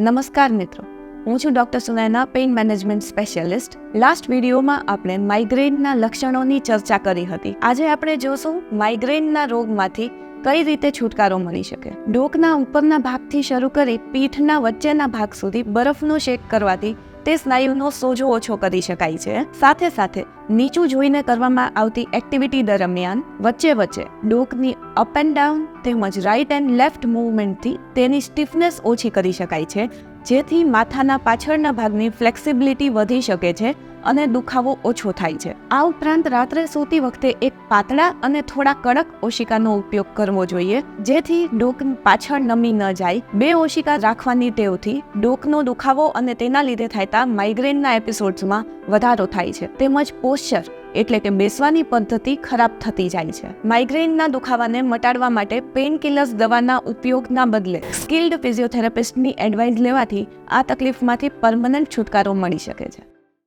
નમસ્કાર મિત્રો. હું છું doctor Sunaina pain management specialist. Last વિડીયોમાં આપણે માઇગ્રેનના લક્ષણોની ચર્ચા કરી હતી. આજે આપણે જોશું માઇગ્રેનના રોગમાંથી કઈ રીતે છુટકારો મળી શકે. ડોકના ઉપરના ભાગથી શરૂ કરી પીઠના વચ્ચેના ભાગ સુધી બરફનો શેક કરવાથી તે સ્નાયુનો સોજો ઓછો કરી શકાય છે. સાથે સાથે નીચું જોઈને કરવામાં આવતી એક્ટિવિટી દરમિયાન વચ્ચે વચ્ચે ડોકની અપ એન્ડ ડાઉન તેમજ રાઇટ એન્ડ લેફ્ટ મૂવમેન્ટથી તેની સ્ટીફનેસ ઓછી કરી શકાય છે, જેથી માથાના પાછળના ભાગની ફ્લેક્સિબિલિટી વધી શકે છે અને દુખાવો ઓછો થાય છે. આ ઉપરાંત રાત્રે સૂતી વખતે એક પાતળા અને થોડા કડક ઓશિકાનો ઉપયોગ કરવો જોઈએ, જેથી ડોક પાછળ નમી ન જાય. બે ઓશિકા રાખવાની ટેવથી ડોકનો દુખાવો અને તેના લીધે થતા માઇગ્રેનના એપિસોડ્સમાં વધારો થાય છે. તેમજ પોસ્ચર એટલે કે બેસવાની પદ્ધતિ ખરાબ થતી જાય છે. માઇગ્રેનના દુખાવાને મટાડવા માટે પેઇન કિલર્સ દવાના ઉપયોગના બદલે સ્કિલ્ડ ફિઝિયોથેરાપિસ્ટની એડવાઇસ લેવાથી આ તકલીફમાંથી પરમનન્ટ છુટકારો મળી શકે છે.